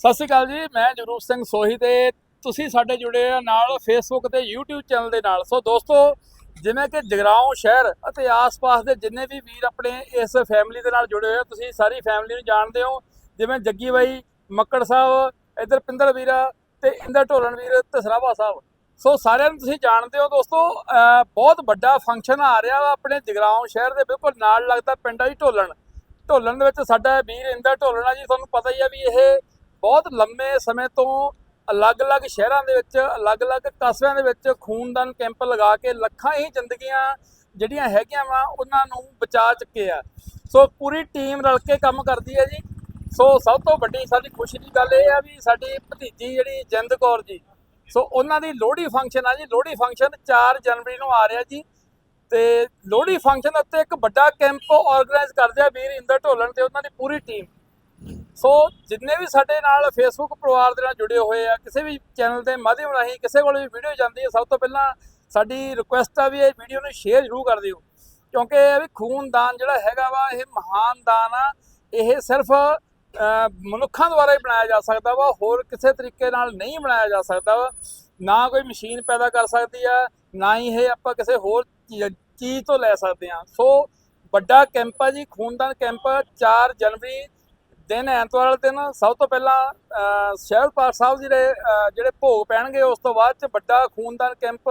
ਸਤਿ ਸ਼੍ਰੀ ਅਕਾਲ ਜੀ, ਮੈਂ ਜਗਰੂਪ ਸਿੰਘ ਸੋਹੀ ਤੇ ਤੁਸੀਂ ਸਾਡੇ ਜੁੜੇ ਆ ਨਾਲ ਫੇਸਬੁੱਕ ਤੇ YouTube ਚੈਨਲ ਦੇ ਨਾਲ। ਸੋ ਦੋਸਤੋ, ਜਿਵੇਂ ਕਿ ਜਗਰਾਉਂ ਸ਼ਹਿਰ ਅਤੇ ਆਸ-ਪਾਸ ਦੇ ਜਿੰਨੇ ਵੀ ਵੀਰ ਆਪਣੇ ਇਸ ਫੈਮਿਲੀ ਦੇ ਨਾਲ ਜੁੜੇ ਹੋਏ ਆ ਤੁਸੀਂ ਸਾਰੀ ਫੈਮਿਲੀ ਨੂੰ ਜਾਣਦੇ ਹੋ। ਜਿਵੇਂ ਜੱਗੀ ਬਾਈ, ਮੱਕੜ ਸਾਹਿਬ, ਇਧਰ ਪਿੰਦਰ ਵੀਰਾ ਤੇ ਇੰਦਰ ਢੋਲਣ ਵੀਰ, ਤਸਰਾਵਾ ਸਾਹਿਬ। ਸੋ ਸਾਰਿਆਂ ਨੂੰ ਤੁਸੀਂ ਜਾਣਦੇ ਹੋ ਦੋਸਤੋ ਬਹੁਤ ਵੱਡਾ ਫੰਕਸ਼ਨ ਆ ਰਿਹਾ ਵਾ ਆਪਣੇ ਜਗਰਾਉਂ ਸ਼ਹਿਰ ਦੇ ਬਿਲਕੁਲ ਨਾਲ ਲੱਗਦਾ ਪਿੰਡ ਆ ਜੀ ਢੋਲਣ। ਢੋਲਣ ਦੇ ਵਿੱਚ ਸਾਡਾ ਵੀਰ ਇੰਦਰ ਢੋਲਣ ਆ ਜੀ, ਤੁਹਾਨੂੰ ਪਤਾ ਹੀ ਆ ਵੀ ਇਹ ਬਹੁਤ ਲੰਮੇ ਸਮੇਂ ਤੋਂ ਅਲੱਗ-ਅਲੱਗ ਸ਼ਹਿਰਾਂ ਦੇ ਵਿੱਚ, ਅਲੱਗ-ਅਲੱਗ ਕਸਬਿਆਂ ਦੇ ਵਿੱਚ ਖੂਨਦਾਨ ਕੈਂਪ ਲਗਾ ਕੇ ਲੱਖਾਂ ਹੀ ਜ਼ਿੰਦਗੀਆਂ ਜਿਹੜੀਆਂ ਹੈਗੀਆਂ ਵਾ, ਉਹਨਾਂ ਨੂੰ ਬਚਾ ਚੁੱਕੇ ਆ। ਸੋ ਪੂਰੀ ਟੀਮ ਰਲ ਕੇ ਕੰਮ ਕਰਦੀ ਹੈ ਜੀ। ਸੋ ਸਭ ਤੋਂ ਵੱਡੀ ਸਾਡੀ ਖੁਸ਼ੀ ਦੀ ਗੱਲ ਇਹ ਆ ਵੀ ਸਾਡੀ ਭਤੀਜੀ ਜਿਹੜੀ ਜਿੰਦ ਕੌਰ ਜੀ, ਸੋ ਉਹਨਾਂ ਦੀ ਲੋਹੜੀ ਫੰਕਸ਼ਨ ਆ ਜੀ, ਲੋਹੜੀ ਫੰਕਸ਼ਨ 4 ਜਨਵਰੀ ਨੂੰ ਆ ਰਿਹਾ ਜੀ। ਤੇ ਲੋਹੜੀ ਫੰਕਸ਼ਨ ਉੱਤੇ ਇੱਕ ਵੱਡਾ ਕੈਂਪ ਆਰਗੇਨਾਈਜ਼ ਕਰਦੇ ਆ ਵੀਰ ਇੰਦਰ ਢੋਲਣ ਤੇ ਉਹਨਾਂ ਦੀ ਪੂਰੀ ਟੀਮ ਸੋ ਜਿੰਨੇ ਵੀ ਸਾਡੇ ਨਾਲ ਫੇਸਬੁੱਕ ਪਰਿਵਾਰ ਦੇ ਨਾਲ ਜੁੜੇ ਹੋਏ ਆ, ਕਿਸੇ ਵੀ ਚੈਨਲ ਦੇ ਮਾਧਿਅਮ ਰਾਹੀਂ, ਕਿਸੇ ਕੋਲ ਵੀ ਵੀਡੀਓ ਜਾਂਦੀ ਹੈ, ਸਭ ਤੋਂ ਪਹਿਲਾਂ ਸਾਡੀ ਰਿਕੁਐਸਟ ਆ ਵੀ ਇਹ ਵੀਡੀਓ ਨੂੰ ਸ਼ੇਅਰ ਜ਼ਰੂਰ ਕਰ ਦਿਓ। ਕਿਉਂਕਿ ਇਹ ਵੀ ਖੂਨਦਾਨ ਜਿਹੜਾ ਹੈਗਾ ਵਾ, ਇਹ ਮਹਾਨ ਦਾਨ ਆ। ਇਹ ਸਿਰਫ ਮਨੁੱਖਾਂ ਦੁਆਰਾ ਹੀ ਬਣਾਇਆ ਜਾ ਸਕਦਾ ਵਾ, ਹੋਰ ਕਿਸੇ ਤਰੀਕੇ ਨਾਲ ਨਹੀਂ ਬਣਾਇਆ ਜਾ ਸਕਦਾ ਵਾ। ਨਾ ਕੋਈ ਮਸ਼ੀਨ ਪੈਦਾ ਕਰ ਸਕਦੀ ਆ, ਨਾ ਹੀ ਇਹ ਆਪਾਂ ਕਿਸੇ ਹੋਰ ਚੀਜ਼ ਤੋਂ ਲੈ ਸਕਦੇ ਆ। ਸੋ ਵੱਡਾ ਕੈਂਪ ਆ ਜੀ, ਖੂਨਦਾਨ ਕੈਂਪ 4 ਜਨਵਰੀ ਦਿਨ ਐਤਵਾਰ ਵਾਲੇ ਦਿਨ ਸਭ ਤੋਂ ਪਹਿਲਾਂ ਸ਼ਹਿਰ ਸ਼ਹਿਰਪਾਲ ਸਾਹਿਬ ਜਿਹੜੇ ਜਿਹੜੇ ਭੋਗ ਪੈਣਗੇ, ਉਸ ਤੋਂ ਬਾਅਦ ਚ ਵੱਡਾ ਖੂਨਦਾਨ ਕੈਂਪ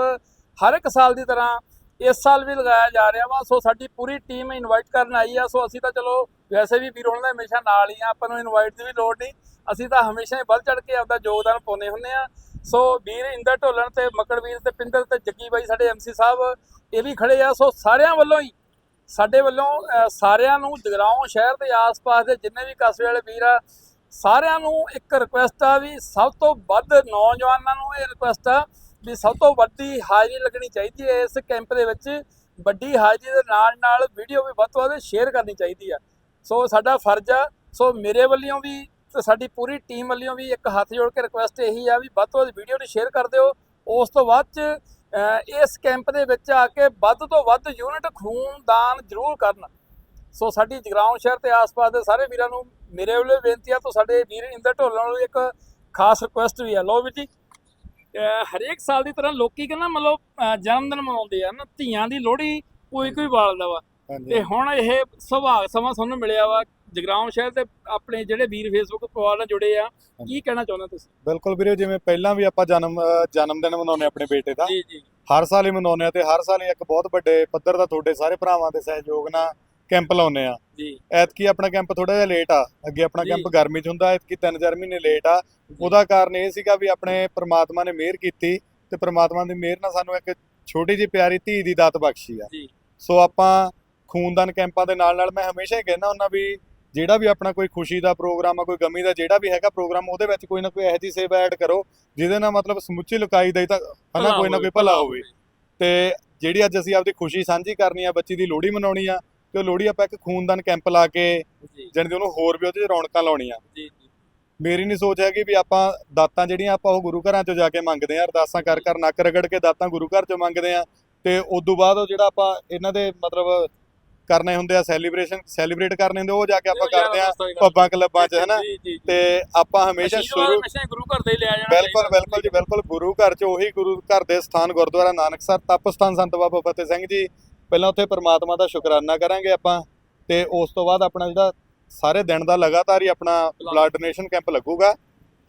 ਹਰ ਇੱਕ ਸਾਲ ਦੀ ਤਰ੍ਹਾਂ ਇਸ ਸਾਲ ਵੀ ਲਗਾਇਆ ਜਾ ਰਿਹਾ ਵਾ। ਸੋ ਸਾਡੀ ਪੂਰੀ ਟੀਮ ਇਨਵਾਈਟ ਕਰਨ ਆਈ ਆ। ਸੋ ਅਸੀਂ ਤਾਂ ਚਲੋ, ਵੈਸੇ ਵੀ ਵੀਰ ਹੁਣ ਦਾ ਹਮੇਸ਼ਾ ਨਾਲ ਹੀ ਆ, ਆਪਾਂ ਨੂੰ ਇਨਵਾਈਟ ਦੀ ਵੀ ਲੋੜ ਨਹੀਂ। ਅਸੀਂ ਤਾਂ ਹਮੇਸ਼ਾ ਹੀ ਵੱਧ ਚੜ ਕੇ ਆਪਦਾ ਯੋਗਦਾਨ ਪਾਉਂਦੇ ਹੁੰਦੇ ਆ। ਸੋ ਵੀਰ ਇੰਦਰ ਢੋਲਣ ਤੇ ਮੱਕੜ ਵੀਰ ਤੇ, ਪਿੰਦਰ ਤੇ ਜੱਗੀ ਬਾਈ ਸਾਡੇ ਐਮਸੀ ਸਾਹਿਬ, ਇਹ ਵੀ ਖੜੇ ਆ। ਸੋ ਸਾਰਿਆਂ ਵੱਲੋਂ ਹੀ ਸਾਡੇ ਵੱਲੋਂ ਸਾਰਿਆਂ ਨੂੰ ਜਗਰਾਉਂ ਸ਼ਹਿਰ ਦੇ ਆਸ-ਪਾਸ ਦੇ ਜਿੰਨੇ ਵੀ ਕਸਬੇ ਵਾਲੇ ਵੀਰ ਆ, ਸਾਰਿਆਂ ਨੂੰ ਇੱਕ ਰਿਕੁਐਸਟ ਆ ਵੀ ਸਭ ਤੋਂ ਵੱਧ ਨੌਜਵਾਨਾਂ ਨੂੰ ਇਹ ਰਿਕੁਐਸਟ ਆ ਵੀ ਸਭ ਤੋਂ ਵੱਡੀ ਹਾਜ਼ਰੀ ਲੱਗਣੀ ਚਾਹੀਦੀ ਹੈ ਇਸ ਕੈਂਪ ਦੇ ਵਿੱਚ। ਵੱਡੀ ਹਾਜ਼ਰੀ ਦੇ ਨਾਲ ਨਾਲ ਵੀਡੀਓ ਵੀ ਵੱਧ ਤੋਂ ਵੱਧ ਸ਼ੇਅਰ ਕਰਨੀ ਚਾਹੀਦੀ ਆ। ਸੋ ਸਾਡਾ ਫਰਜ਼ ਆ, ਸੋ ਮੇਰੇ ਵੱਲੋਂ ਵੀ ਤੇ ਸਾਡੀ ਪੂਰੀ ਟੀਮ ਵੱਲੋਂ ਵੀ ਇੱਕ ਹੱਥ ਜੋੜ ਕੇ ਰਿਕੁਐਸਟ ਇਹੀ ਆ ਵੀ ਵੱਧ ਤੋਂ ਵੱਧ ਵੀਡੀਓ ਨੂੰ ਸ਼ੇਅਰ ਕਰ ਦਿਓ। ਉਸ ਤੋਂ ਬਾਅਦ ਚ ਇਸ ਕੈਂਪ ਦੇ ਵਿੱਚ ਆ ਕੇ ਵੱਧ ਤੋਂ ਵੱਧ ਯੂਨਿਟ ਖੂਨਦਾਨ ਜ਼ਰੂਰ ਕਰਨ। ਸੋ ਸਾਡੀ ਜਗਰਾਉਂ ਸ਼ਹਿਰ ਤੇ ਆਸ-ਪਾਸ ਦੇ ਸਾਰੇ ਵੀਰਾਂ ਨੂੰ ਮੇਰੇ ਵੱਲੋਂ ਬੇਨਤੀ ਆ ਤੋਂ ਸਾਡੇ ਵੀਰ ਇੰਦਰ ਢੋਲਣ ਵੱਲੋਂ ਇੱਕ ਖਾਸ ਰਿਕੁਐਸਟ ਵੀ ਆ। ਲੋ ਵੀਰ ਜੀ ਹਰੇਕ ਸਾਲ ਦੀ ਤਰ੍ਹਾਂ ਲੋਕੀ ਕਹਿੰਦਾ ਮਤਲਬ ਜਨਮ ਦਿਨ ਮਨਾਉਂਦੇ ਆ ਨਾ ਧੀਆਂ ਦੀ ਲੋਹੜੀ ਕੋਈ ਕੋਈ ਬਾਲਦਾ ਵਾ। ਤੇ ਹੁਣ ਇਹ ਸੁਭਾਗ ਸਮਾਂ ਤੁਹਾਨੂੰ ਮਿਲਿਆ ਵਾ ਜਗਰਾਉਂ ਸ਼ਹਿਰ ਤੇ ਆਪਣੇ ਜਿਹੜੇ ਵੀਰ ਫੇਸਬੁੱਕ ਪਰਿਵਾਰ ਨਾਲ ਜੁੜੇ ਆ ਕੀ ਕਹਿਣਾ ਚਾਹੁੰਦੇ ਤੁਸੀਂ? ਬਿਲਕੁਲ ਵੀਰੇ ਜਿਵੇਂ ਪਹਿਲਾਂ ਵੀ ਆਪਾਂ ਜਨਮ ਜਨਮ ਦਿਨ ਮਨਾਉਂਦੇ ਆਪਣੇ ਬੇਟੇ ਦਾ। ਜੀ ਜੀ। ਹਰ ਸਾਲ ਹੀ ਮਨਾਉਂਦੇ ਆ ਤੇ ਹਰ ਸਾਲ ਹੀ ਇੱਕ ਬਹੁਤ ਵੱਡੇ ਪੱਧਰ ਦਾ ਤੁਹਾਡੇ ਸਾਰੇ ਭਰਾਵਾਂ ਦੇ ਸਹਿਯੋਗ ਨਾਲ ਕੈਂਪ ਲਾਉਂਦੇ ਆ ਜੀ। ਐਤਕੀ ਆਪਣਾ ਕੈਂਪ ਥੋੜਾ ਜਿਹਾ ਲੇਟ ਆ। ਅੱਗੇ ਆਪਣਾ। ਕੈਂਪ ਗਰਮੀ 'ਚ ਹੁੰਦਾ ਐਤਕੀ 3-4 ਮਹੀਨੇ ਲੇਟ ਆ। ਉਹਦਾ ਕਾਰਨ ਇਹ ਸੀਗਾ ਵੀ ਆਪਣੇ ਪ੍ਰਮਾਤਮਾ ਨੇ ਮਿਹਰ ਕੀਤੀ ਤੇ ਪ੍ਰਮਾਤਮਾ ਦੀ ਮਿਹਰ ਨਾਲ ਸਾਨੂੰ ਇੱਕ ਛੋਟੀ ਜਿਹੀ ਪਿਆਰੀ ਧੀ ਦੀ ਦਾਤ ਬਖਸ਼ੀ ਆ। ਜੀ। ਸੋ ਆਪਾਂ ਖੂਨਦਾਨ ਕੈਂਪਾਂ ਦੇ ਨਾਲ ਨਾਲ ਮੈਂ ਹਮੇਸ਼ਾ ਹੀ ਕਹਿੰਦਾ ਹੁੰਦਾ ਵੀ ਜਿਹੜਾ ਵੀ ਆਪਣਾ ਕੋਈ ਖੁਸ਼ੀ ਦਾ ਪ੍ਰੋਗਰਾਮ ਆ ਕੋਈ ਗਮੀ ਦਾ ਜਿਹੜਾ ਵੀ ਹੈਗਾ ਪ੍ਰੋਗਰਾਮ ਉਹਦੇ ਵਿੱਚ ਕੋਈ ਨਾ ਕੋਈ ਇਹੋ ਜਿਹੀ ਸੇਵਾ ਐਡ ਕਰੋ ਜਿਹਦੇ ਨਾਲ ਮਤਲਬ ਸਮੁੱਚੀ ਲੁਕਾਈ ਦਾ ਹੀ ਤਾਂ ਹਨਾ ਕੋਈ ਨਾ ਕੋਈ ਭਲਾ ਹੋਵੇ। ਤੇ ਜਿਹੜੀ ਅੱਜ ਅਸੀਂ ਆਪਦੀ ਖੁਸ਼ੀ ਸਾਂਝੀ ਕਰਨੀ ਆ ਬੱਚੀ ਦੀ ਲੋਹੜੀ ਮਨਾਉਣੀ ਆ ਤੇ ਲੋਹੜੀ ਆਪਾਂ ਇੱਕ ਖੂਨਦਾਨ ਕੈਂਪ ਲਾ ਕੇ ਜੀ। ਜਾਣੀ ਕਿ ਉਹਨੂੰ ਹੋਰ ਵੀ ਉਹਦੇ ਰੌਣਕਾਂ ਲਾਉਣੀਆਂ। ਜੀ ਜੀ। ਮੇਰੀ ਨਹੀਂ ਸੋਚ ਹੈਗੀ ਵੀ ਆਪਾਂ ਦਾਤਾਂ ਜਿਹੜੀਆਂ ਆਪਾਂ ਉਹ ਗੁਰੂ ਘਰਾਂ 'ਚੋਂ ਜਾ ਕੇ ਮੰਗਦੇ ਆ ਅਰਦਾਸਾਂ ਕਰ ਕਰ ਨੱਕ ਰਗੜ ਕੇ ਦਾਤਾਂ ਗੁਰੂ ਘਰ 'ਚੋਂ ਮੰਗਦੇ ਆ ਤੇ ਉਸ ਤੋਂ ਬਾਅਦ ਉਹ ਜਿਹੜਾ ਆਪਾਂ ਇਹਨਾਂ ਦੇ ਮਤਲਬ ਕਰਨੇ ਹੁੰਦੇ ਆ ਸੈਲੀਬ੍ਰੇਸ਼ਨ ਸੈਲੀਬ੍ਰੇਟ ਕਰਨੇ ਹੁੰਦੇ ਉਹ ਜਾ ਕੇ ਆਪਾਂ ਕਰਦੇ ਆ ਪੱਬਾਂ ਕਲੱਬਾਂ 'ਚ ਹਨਾ? ਤੇ ਆਪਾਂ ਹਮੇਸ਼ਾ ਸ਼ੁਰੂ ਗੁਰੂ ਘਰ ਦੇ ਲਿਆ ਜਾਣਾ ਬਿਲਕੁਲ। ਬਿਲਕੁਲ ਜੀ ਬਿਲਕੁਲ। ਗੁਰੂ ਘਰ 'ਚ ਉਹੀ ਗੁਰੂ ਘਰ ਦੇ ਸਥਾਨ ਗੁਰਦੁਆਰਾ ਨਾਨਕਸਰ ਤਪ ਸਥਾਨ ਸੰਤ ਬਾਬਾ ਫਤਿਹ ਸਿੰਘ ਜੀ। ਪਹਿਲਾਂ ਉੱਥੇ ਪ੍ਰਮਾਤਮਾ ਦਾ ਸ਼ੁਕਰਾਨਾ ਕਰਾਂਗੇ ਆਪਾਂ। ਤੇ ਉਸ ਤੋਂ ਬਾਅਦ ਆਪਣਾ ਜਿਹੜਾ ਸਾਰੇ ਦਿਨ ਦਾ ਲਗਾਤਾਰ ਹੀ ਆਪਣਾ ਬਲੱਡ ਡੋਨੇਸ਼ਨ ਕੈਂਪ ਲੱਗੂਗਾ।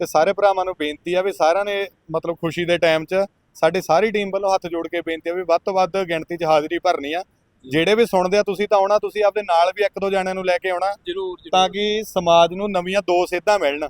ਤੇ ਸਾਰੇ ਭਰਾਵਾਂ ਨੂੰ ਬੇਨਤੀ ਆ ਵੀ ਸਾਰਿਆਂ ਨੇ ਮਤਲਬ ਖੁਸ਼ੀ ਦੇ ਟਾਈਮ 'ਚ ਸਾਡੀ ਸਾਰੀ ਟੀਮ ਵੱਲੋਂ ਹੱਥ ਜੋੜ ਕੇ ਬੇਨਤੀ ਆ ਵੀ ਵੱਧ ਤੋਂ ਵੱਧ ਗਿਣਤੀ 'ਚ ਹਾਜ਼ਰੀ ਭਰਨੀ ਆ। ਜਿਹੜੇ ਵੀ ਸੁਣਦੇ ਆ ਤੁਸੀਂ ਤਾਂ ਆਉਣਾ ਤੁਸੀਂ ਆਪਦੇ ਨਾਲ ਵੀ ਇੱਕ ਦੋ ਜਣਿਆਂ ਨੂੰ ਲੈ ਕੇ ਆਉਣਾ ਜ਼ਰੂਰ ਤਾਂ ਕਿ ਸਮਾਜ ਨੂੰ ਨਵੀਆਂ ਦੋ ਸੇਧਾਂ ਮਿਲਣ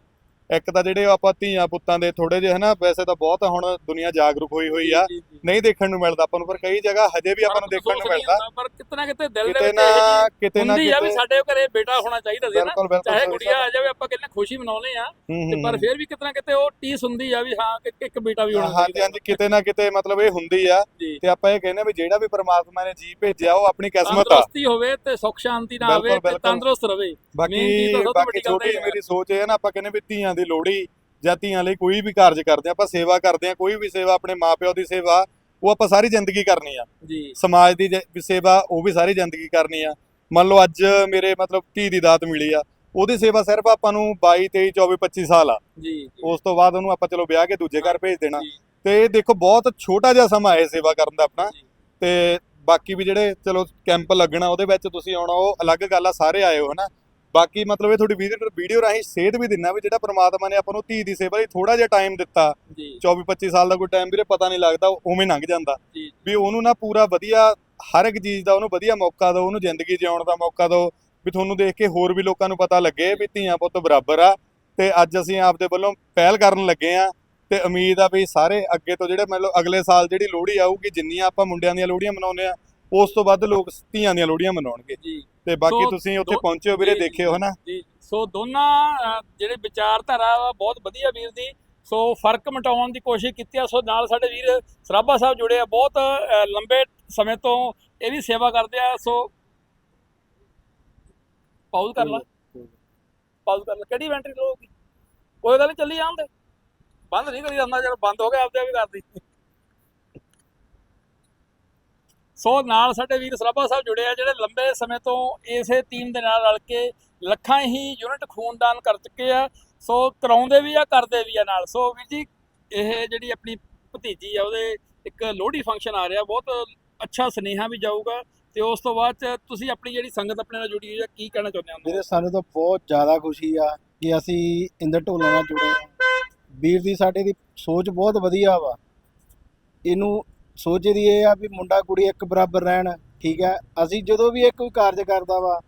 ਇੱਕ ਤਾਂ ਜਿਹੜੇ ਆਪਾਂ ਧੀਆਂ ਪੁੱਤਾਂ ਦੇ ਥੋੜੇ ਜਿਹੇ ਹਨਾ ਵੈਸੇ ਤਾਂ ਬਹੁਤ ਹੁਣ ਦੁਨੀਆ ਜਾਗਰੂਕ ਹੋਈ ਹੋਈ ਆ। ਨਹੀਂ ਦੇਖਣ ਨੂੰ ਮਿਲਦਾ ਆਪਾਂ ਨੂੰ ਪਰ ਕਈ ਜਗ੍ਹਾ ਹਜੇ ਵੀ ਆਪਾਂ ਨੂੰ ਦੇਖਣ ਨੂੰ ਮਿਲਦਾ ਪਰ ਕਿਤਨਾ ਕਿਤੇ ਦਿਲ ਦੇ ਕਿਤੇ ਵਿੱਚ ਨਾ ਕਿਤੇ ਨਾ ਹੁੰਦੀ ਆ ਵੀ ਕਿਤੇ ਸਾਡੇ ਘਰੇ ਬੇਟਾ ਹੋਣਾ ਚਾਹੀਦਾ ਸੀ ਨਾ ਚਾਹੇ ਗੁੜੀਆ। ਆ ਜਾਵੇ ਖੁਸ਼ੀ ਮਨਾਉਨੇ ਆ ਤੇ ਪਰ। ਫਿਰ ਵੀ ਕਿਤਨਾ ਕਿਤੇ ਉਹ ਟੀਸ ਹੁੰਦੀ ਆ ਵੀ ਹਾਂ ਇੱਕ ਇੱਕ ਬੇਟਾ ਵੀ ਹੋਣਾ ਹਾਂਜੀ ਹਾਂਜੀ ਕਿਤੇ ਨਾ ਕਿਤੇ ਮਤਲਬ ਇਹ ਹੁੰਦੀ ਆ ਤੇ ਆਪਾਂ ਇਹ ਕਹਿੰਦੇ ਆ ਵੀ ਜਿਹੜਾ ਵੀ ਪ੍ਰਮਾਤਮਾ ਨੇ ਜੀ ਭੇਜਿਆ ਉਹ ਆਪਣੀ ਕਿਸਮਤ ਆ। ਤੰਦਰੁਸਤੀ ਹੋਵੇ ਤੇ ਸੁੱਖ ਸ਼ਾਂਤੀ ਨਾਲ ਆਵੇ ਤੇ। ਤੰਦਰੁਸਤ ਰਵੇ। ਬਾਕੀ ਬਾਕੀ ਛੋਟੀ। ਮੇਰੀ ਸੋਚ ਇਹ ਹੈ ਨਾ ਆਪਾਂ ਕਹਿੰਦੇ ਵੀ ਧੀਆਂ ਦੀ ਲੋਹੜੀ ਜਾਂ ਧੀਆਂ ਲਈ ਕੋਈ ਵੀ ਕਾਰਜ ਕਰਦੇ ਆ ਆਪਾਂ ਸੇਵਾ ਕਰਦੇ ਆ ਕੋਈ ਵੀ ਸੇਵਾ ਆਪਣੇ ਮਾਪਿਓ ਦੀ ਸੇਵਾ ਉਹ ਆਪਾਂ ਸਾਰੀ ਜ਼ਿੰਦਗੀ ਕਰਨੀ ਆ। ਜੀ। ਸਮਾਜ ਦੀ ਸੇਵਾ ਉਹ ਵੀ ਸਾਰੀ ਜ਼ਿੰਦਗੀ ਕਰਨੀ ਆ। ਮੰਨ ਲਓ ਅੱਜ ਮੇਰੇ ਮਤਲਬ ਧੀ ਦੀ ਦਾਤ ਮਿਲੀ ਆ ਉਹਦੀ ਸੇਵਾ ਸਿਰਫ ਆਪਾਂ ਨੂੰ 22 23 24 25 ਸਾਲ ਆ। ਜੀ ਉਸ ਤੋਂ ਬਾਅਦ ਉਹਨੂੰ ਆਪਾਂ ਚਲੋ ਵਿਆਹ ਕੇ ਦੂਜੇ ਘਰ ਭੇਜ ਦੇਣਾ। ਤੇ ਇਹ ਦੇਖੋ ਬਹੁਤ ਛੋਟਾ ਜਿਹਾ ਸਮਾਂ ਹੈ ਸੇਵਾ ਕਰਨ ਦਾ ਆਪਣਾ। ਤੇ ਬਾਕੀ ਵੀ ਜਿਹੜੇ ਚਲੋ ਕੈਂਪ ਲੱਗਣਾ ਉਹਦੇ ਵਿੱਚ ਤੁਸੀਂ ਆਉਣਾ ਉਹ ਅਲੱਗ ਗੱਲ ਆ ਸਾਰੇ ਆਏ ਹੋ ਹਨਾ। ਬਾਕੀ ਮਤਲਬ ਇਹ ਤੁਹਾਡੀ ਵੀਡੀਓ ਰਾਹੀਂ ਸੇਧ ਵੀ ਦਿੰਨਾ ਵੀ ਜਿਹੜਾ ਪ੍ਰਮਾਤਮਾ ਨੇ ਆਪਾਂ ਨੂੰ ਧੀ ਦੀ ਸੇਵਾ ਲਈ ਥੋੜਾ ਜਿਹਾ ਟਾਈਮ ਦਿੱਤਾ। ਜੀ। 24 25 ਸਾਲ ਦਾ ਕੋਈ ਟਾਈਮ ਵੀਰੇ ਪਤਾ ਨਹੀਂ ਲੱਗਦਾ ਉਵੇਂ ਲੰਘ ਜਾਂਦਾ। ਵੀ ਉਹਨੂੰ ਨਾ ਪੂਰਾ ਵਧੀਆ ਹਰ ਇੱਕ ਚੀਜ਼ ਦਾ ਉਹਨੂੰ ਵਧੀਆ ਮੌਕਾ ਦਿਓ ਉਹਨੂੰ ਜ਼ਿੰਦਗੀ ਜਿਉਣ ਦਾ ਮੌਕਾ ਦਿਓ। ਵੀ ਤੁਹਾਨੂੰ ਦੇਖ ਕੇ ਹੋਰ ਵੀ ਲੋਕਾਂ ਨੂੰ ਪਤਾ ਲੱਗੇ ਵੀ ਧੀਆਂ ਪੁੱਤ ਬਰਾਬਰ ਆ ਤੇ ਅੱਜ ਅਸੀਂ ਆਪਦੇ ਵੱਲੋਂ ਪਹਿਲ ਕਰਨ ਲੱਗੇ ਆ ਤੇ ਉਮੀਦ ਆ ਵੀ ਸਾਰੇ ਅੱਗੇ ਤੋਂ ਜਿਹੜੇ ਮਤਲਬ ਅਗਲੇ ਸਾਲ ਜਿਹੜੀ ਲੋਹੜੀ ਆਊਗੀ ਜਿੰਨੀਆਂ ਆਪਾਂ ਮੁੰਡਿਆਂ ਦੀਆਂ ਲੋਹੜੀਆਂ ਮਨਾਉਂਦੇ ਆ ਉਸ ਤੋਂ ਵੱਧ ਲੋਕ ਧੀਆਂ ਦੀਆਂ ਲੋਹੜੀਆਂ ਮਨਾਉਣਗੇ। ਜੀ। ਤੇ ਬਾਕੀ ਸੋ ਤੁਸੀਂ ਉੱਥੇ ਦੋ- ਪਹੁੰਚਿਓ ਵੀਰੇ ਜੀ, ਦੇਖਿਓ ਹਨਾ? ਜੀ। ਸੋ ਦੋਨਾਂ ਅਹ, ਜਿਹੜੇ ਵਿਚਾਰਧਾਰਾ ਵਾ ਬਹੁਤ ਵਧੀਆ ਵੀਰ ਦੀ। ਸੋ ਫ਼ਰਕ ਮਿਟਾਉਣ ਦੀ ਕੋਸ਼ਿਸ਼ ਕੀਤੀ ਆ। ਸੋ ਨਾਲ ਸਾਡੇ ਵੀਰ ਸਰਾਭਾ ਸਾਹਿਬ ਜੁੜੇ ਆ। ਬਹੁਤ ਅਹ, ਲੰਬੇ ਸਮੇਂ ਤੋਂ ਇਹ ਵੀ ਸੇਵਾ ਕਰਦੇ ਆ। ਸੋ ਪਾਉਜ਼ ਕਰ ਲਾ। ਪਾਉਜ਼ ਕਰ ਲਾ। ਕਿਹੜੀ ਇਵੈਂਟਰੀ ਲੋਗੀ ਕੋਈ ਗੱਲ ਨਹੀਂ ਚੱਲੀ ਜਾਂਦੇ ਬੰਦ ਨਹੀਂ ਕਰੀ ਜਾਂਦਾ ਜਦੋਂ ਬੰਦ ਹੋ ਗਿਆ ਆਪਦੇ ਆਪ ਹੀ ਕਰਦੀ। ਸੋ ਨਾਲ ਸਾਡੇ ਵੀਰ ਸਰਾਭਾ ਸਾਹਿਬ ਜੁੜੇ ਆ ਜਿਹੜੇ ਲੰਬੇ ਸਮੇਂ ਤੋਂ ਇਸੇ ਟੀਮ ਦੇ ਨਾਲ ਰਲ ਕੇ ਲੱਖਾਂ ਹੀ ਯੂਨਿਟ ਖੂਨਦਾਨ ਕਰ ਚੁੱਕੇ ਆ। ਸੋ ਕਰਾਉਂਦੇ ਵੀ ਆ ਕਰਦੇ ਵੀ ਆ ਨਾਲ। ਸੋ ਵੀਰ ਜੀ ਇਹ ਜਿਹੜੀ ਆਪਣੀ ਭਤੀਜੀ ਆ ਉਹਦੇ ਇੱਕ ਲੋਹੜੀ ਫੰਕਸ਼ਨ ਆ ਰਿਹਾ। ਬਹੁਤ ਅੱਛਾ ਸੁਨੇਹਾ ਵੀ ਜਾਊਗਾ। ਤੇ ਉਸ ਤੋਂ ਬਾਅਦ ਚ ਤੁਸੀਂ ਆਪਣੀ ਜਿਹੜੀ ਸੰਗਤ ਆਪਣੇ ਨਾਲ ਜੁੜੀ ਹੋਈ ਆ ਕੀ ਕਹਿਣਾ ਚਾਹੁੰਦੇ ਹੋ ਵੀਰੇ ਸਾਨੂੰ ਤਾਂ ਬਹੁਤ ਜ਼ਿਆਦਾ ਖੁਸ਼ੀ ਆ ਕਿ ਅਸੀਂ ਇੰਦਰ ਢੋਲਾਂ ਨਾਲ ਜੁੜੇ ਹਾਂ ਵੀਰ ਦੀ ਸਾਡੇ ਦੀ ਸੋਚ ਬਹੁਤ ਵਧੀਆ ਵਾ। ਇਹਨੂੰ ਸੋਚ ਦੀ ਇਹ ਆ ਵੀ ਮੁੰਡਾ ਕੁੜੀ ਇੱਕ ਬਰਾਬਰ ਰਹਿਣ ਠੀਕ ਹੈ? ਅਸੀਂ ਜਦੋਂ ਵੀ ਇਹ ਕੋਈ ਕਾਰਜ ਕਰਦਾ ਵਾ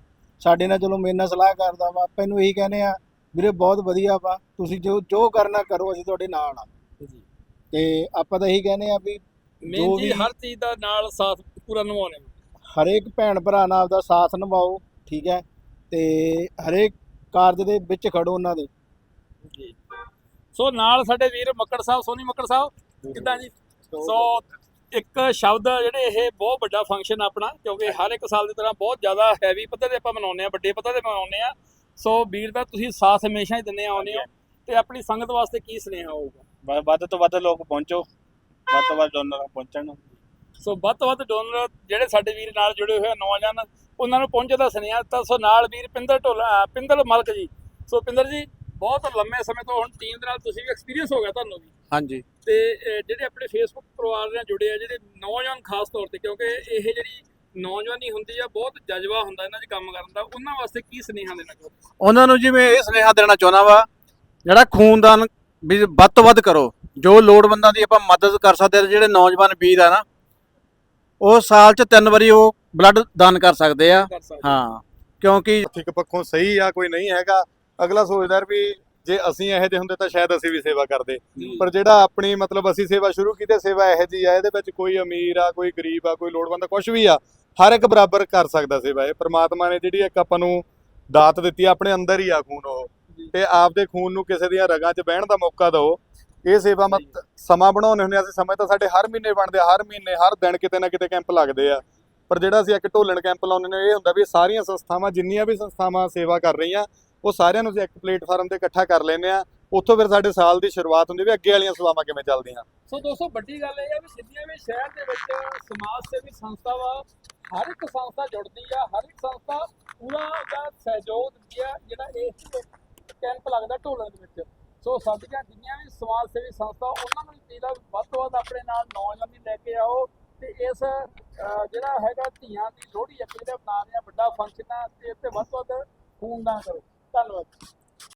ਸਾਡੇ ਨਾਲ ਚਲੋ ਮੇਰੇ ਨਾਲ ਸਲਾਹ ਕਰਦਾ ਵਾ ਆਪਾਂ ਇਹਨੂੰ ਇਹੀ ਕਹਿੰਦੇ ਆ ਵੀਰੇ ਬਹੁਤ ਵਧੀਆ ਵਾ। ਤੁਸੀਂ ਜੋ ਜੋ ਕਰਨਾ ਕਰੋ ਅਸੀਂ ਤੁਹਾਡੇ ਨਾਲ ਆ। ਜੀ। ਤੇ ਆਪਾਂ ਤਾਂ ਇਹੀ ਕਹਿੰਦੇ ਆ ਵੀ ਮੇਨ ਜੋ ਜੀ ਵੀ- ਹਰ ਚੀਜ਼ ਦਾ ਨਾਲ ਸਾਥ ਪੂਰਾ ਨਿਭਾਉਣੇ ਹਰੇਕ ਭੈਣ ਭਰਾ ਨਾਲ ਆਪਦਾ ਸਾਥ ਨਿਭਾਓ ਠੀਕ ਹੈ? ਤੇ ਹਰੇਕ ਕਾਰਜ ਦੇ ਵਿੱਚ ਖੜੋ ਉਹਨਾਂ ਦੇ। ਜੀ। ਸੋ ਨਾਲ ਸਾਡੇ ਵੀਰ ਮੱਕੜ ਸਾਹਿਬ ਸੋਨੀ ਮੱਕੜ ਸਾਹਿਬ ਕਿੱਦਾਂ ਜੀ? ਸੋ ਇੱਕ ਸ਼ਬਦ ਜਿਹੜੇ ਇਹ ਬਹੁਤ ਵੱਡਾ ਫੰਕਸ਼ਨ ਆਪਣਾ ਕਿਉਂਕਿ ਹਰ ਇੱਕ ਸਾਲ ਦੀ ਤਰ੍ਹਾਂ ਬਹੁਤ ਜ਼ਿਆਦਾ ਹੈਵੀ ਪੱਧਰ ਤੇ ਆਪਾਂ ਮਨਾਉਂਦੇ ਆ ਵੱਡੇ ਪੱਧਰ ਤੇ ਮਨਾਉਂਦੇ ਆ ਸੋ ਵੀਰ ਦਾ ਤੁਸੀਂ ਸਾਥ ਹਮੇਸ਼ਾ ਹੀ ਦਿੰਦੇ ਆਉਂਦੇ ਹੋ। ਤੇ ਆਪਣੀ ਸੰਗਤ ਵਾਸਤੇ ਕੀ ਸੁਨੇਹਾ ਹੋਊਗਾ? ਵੱਧ ਤੋਂ ਵੱਧ ਲੋਕ ਪਹੁੰਚੋ। ਵੱਧ ਤੋਂ ਵੱਧ ਡੋਨਰ ਪਹੁੰਚਣ। ਸੋ ਵੱਧ ਤੋਂ ਵੱਧ ਡੋਨਰ ਜਿਹੜੇ ਸਾਡੇ ਵੀਰ ਨਾਲ ਜੁੜੇ ਹੋਏ ਨੌਜਵਾਨ ਉਹਨਾਂ ਨੂੰ ਪਹੁੰਚੇ ਦਾ ਸੁਨੇਹਾ ਦਿੱਤਾ। ਸੋ ਨਾਲ ਵੀਰ ਪਿੰਦਰ ਢੋਲਾ ਪਿੰਦਰ ਮਲਕ ਜੀ। ਸੋ ਪਿੰਦਰ ਜੀ ਬਹੁਤ ਲੰਮੇ ਸਮੇਂ ਤੋਂ ਹੁਣ ਟੀਮ ਦੇ ਨਾਲ ਤੁਸੀਂ ਵੀ ਐਕਸਪੀਰੀਅੰਸ ਹੋ ਗਿਆ ਤੁਹਾਨੂੰ ਵੀ। ਹਾਂਜੀ। ਤੇ ਜਿਹੜੇ ਆਪਣੇ ਫੇਸਬੁੱਕ ਪਰਿਵਾਰ ਨਾਲ ਜੁੜੇ ਆ ਜਿਹੜੇ ਨੌਜਵਾਨ ਖਾਸ ਤੌਰ ਤੇ ਕਿਉਂਕਿ ਇਹ ਜਿਹੜੀ ਨੌਜਵਾਨੀ ਹੁੰਦੀ ਆ ਬਹੁਤ ਜਜ਼ਬਾ ਹੁੰਦਾ ਇਹਨਾਂ 'ਚ ਕੰਮ ਕਰਨ ਦਾ। ਉਹਨਾਂ ਵਾਸਤੇ ਕੀ ਸੁਨੇਹਾ ਦੇਣਾ ਚਾਹੁੰਦੇ ਉਹਨਾਂ ਨੂੰ ਜਿਵੇਂ ਇਹ ਸੁਨੇਹਾ ਦੇਣਾ ਚਾਹੁੰਦਾ ਵਾ ਜਿਹੜਾ ਖੂਨਦਾਨ ਵੀ ਵੱਧ ਤੋਂ ਵੱਧ ਕਰੋ। ਜੋ ਲੋੜਵੰਦਾਂ ਦੀ ਆਪਾਂ ਮਦਦ ਕਰ ਸਕਦੇ ਆ ਜਿਹੜੇ ਨੌਜਵਾਨ ਵੀਰ ਆ ਨਾ ਉਹ ਸਾਲ 'ਚ ਤਿੰਨ ਵਾਰੀ ਉਹ ਬਲੱਡ ਦਾਨ ਕਰ ਸਕਦੇ ਆ। ਹਾਂ ਕਿਉਂਕਿ ਆਰਥਿਕ ਪੱਖੋਂ ਸਹੀ ਆ ਕੋਈ ਨਹੀਂ ਹੈਗਾ। ਅਗਲਾ ਸੋਚਦਾ ਵੀ ਜੇ ਅਸੀਂ ਇਹੋ ਜਿਹੇ ਹੁੰਦੇ ਤਾਂ ਸ਼ਾਇਦ ਅਸੀਂ ਵੀ ਸੇਵਾ ਕਰਦੇ। ਜੀ। ਪਰ ਜਿਹੜਾ ਆਪਣੀ ਮਤਲਬ ਅਸੀਂ ਸੇਵਾ ਸ਼ੁਰੂ ਕੀਤੀ ਸੇਵਾ ਇਹੋ ਜਿਹੀ ਆ ਇਹਦੇ ਵਿੱਚ ਕੋਈ ਅਮੀਰ ਆ ਕੋਈ ਗਰੀਬ ਆ ਕੋਈ ਲੋੜਵੰਦ ਕੁਝ ਵੀ ਆ ਹਰ ਇੱਕ ਬਰਾਬਰ ਕਰ ਸਕਦਾ ਸੇਵਾ ਇਹ। ਪ੍ਰਮਾਤਮਾ ਨੇ ਜਿਹੜੀ ਇੱਕ ਆਪਾਂ ਨੂੰ ਦਾਤ ਦਿੱਤੀ ਆ, ਆਪਣੇ ਅੰਦਰ ਹੀ ਆ ਖੂਨ ਉਹ। ਜੀ। ਤੇ ਆਪਦੇ ਖੂਨ ਨੂੰ ਕਿਸੇ ਦੀਆਂ ਰਗਾਂ 'ਚ ਬਹਿਣ ਦਾ ਮੌਕਾ ਦਿਓ। ਇਹ ਸੇਵਾ ਮਤ ਸਮਾਂ ਬਣਾਉਣੇ ਹੁੰਦੇ ਆ, ਅਸੀਂ ਸਮੇਂ ਤਾਂ ਸਾਡੇ ਹਰ ਮਹੀਨੇ ਬਣਦੇ ਆ ਹਰ ਮਹੀਨੇ ਹਰ ਦਿਨ ਕਿਤੇ ਨਾ ਕਿਤੇ ਕੈਂਪ ਲੱਗਦੇ ਆ। ਪਰ ਜਿਹੜਾ ਅਸੀਂ ਇੱਕ ਢੋਲਣ ਕੈਂਪ ਲਾਉਂਦੇ ਨੇ ਇਹ ਹੁੰਦਾ ਵੀ ਸਾਰੀਆਂ ਸੰਸਥਾਵਾਂ ਜਿੰਨੀਆਂ ਵੀ ਸੰਸਥਾਵਾਂ ਸੇਵਾ ਕਰ ਰਹੀਆਂ ਉਹ ਸਾਰਿਆਂ ਨੂੰ ਅਸੀਂ ਇੱਕ ਪਲੇਟਫਾਰਮ ਤੇ ਇਕੱਠਾ ਕਰ ਲੈਂਦੇ ਆ। ਉੱਥੋਂ ਫਿਰ ਸਾਡੇ ਸਾਲ ਦੀ ਸ਼ੁਰੂਆਤ ਹੁੰਦੀ ਵੀ ਅੱਗੇ ਵਾਲੀਆਂ ਸੇਵਾਵਾਂ ਕਿਵੇਂ ਚੱਲਦੀਆਂ। ਸੋ ਦੋਸਤੋ ਵੱਡੀ ਗੱਲ ਇਹ ਹੈ ਵੀ ਜਿੰਨੀਆਂ ਵੀ ਸ਼ਹਿਰ ਦੇ ਵਿੱਚ ਸਮਾਜ ਸੇਵੀ ਸੰਸਥਾ ਵਾ ਹਰ ਇੱਕ ਸੰਸਥਾ ਜੁੜਦੀ ਆ ਹਰ ਇੱਕ ਸੰਸਥਾ ਪੂਰਾ ਦਾ ਸਹਿਯੋਗ ਦਿੰਦੀ ਆ ਜਿਹੜਾ ਇਹ ਕੈਂਪ ਲੱਗਦਾ ਢੋਲਣ ਦੇ ਵਿੱਚ। ਸੋ ਸਾਡੀਆਂ ਜਿੰਨੀਆਂ ਵੀ ਸਮਾਜ ਸੇਵੀ ਸੰਸਥਾ, ਉਹਨਾਂ ਨੂੰ ਚਾਹੀਦਾ ਵੱਧ ਤੋਂ ਵੱਧ ਆਪਣੇ ਨਾਲ ਨੌਜਵਾਨੀ ਲੈ ਕੇ ਆਓ ਤੇ ਇਸ ਜਿਹੜਾ ਹੈਗਾ ਧੀਆਂ ਦੀ ਲੋਹੜੀ ਆ ਜਿਹੜਾ ਬਣਾ ਰਿਹਾ ਵੱਡਾ ਫੰਕਸ਼ਨ ਆ ਤੇ ਇੱਥੇ ਵੱਧ ਤੋਂ ਵੱਧ ਖੂਨਦਾਨ ਕਰੋ। ਧੰਨਵਾਦ।